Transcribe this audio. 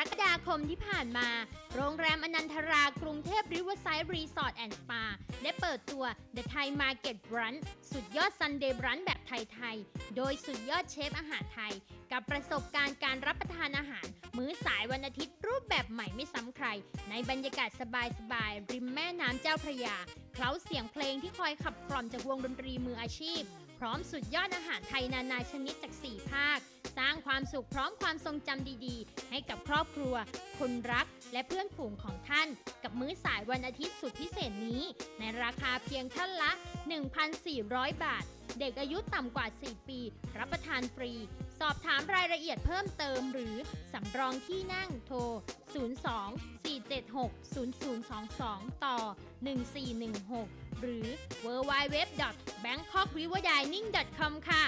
กฎาคมที่ผ่านมา โรงแรมอนันทรากรุงเทพริเวอร์ไซด์รีสอร์ทแอนด์สปาได้เปิดตัว The Thai Market Brunch สุดยอดซันเดย์บรันแบบไทย ๆ โดยสุดยอดเชฟอาหารไทย กับประสบการณ์การรับประทานอาหาร มื้อสายวันอาทิตย์รูปแบบใหม่ไม่ซ้ำใคร ในบรรยากาศสบายๆริมแม่น้ำเจ้าพระยาเคล้าเสียงเพลงที่คอยขับกล่อมจากวงดนตรีมืออาชีพ พร้อมสุดยอดอาหารไทยนานาชนิดจาก 4 ภาค สร้างความสุขพร้อมความทรงจำดีๆ ให้กับครอบครัว คนรักและเพื่อนฝูงของท่าน กับมื้อสายวันอาทิตย์สุดพิเศษนี้ ในราคาเพียงท่านละ 1,400 บาท เด็กอายุต่ำกว่า 4 ปี รับประทานฟรี สอบถามรายละเอียดเพิ่มเติมหรือสำรองที่นั่งโทร 02 476 0022 ต่อ 1416 หรือ www.bangkokriverdining.com ค่ะ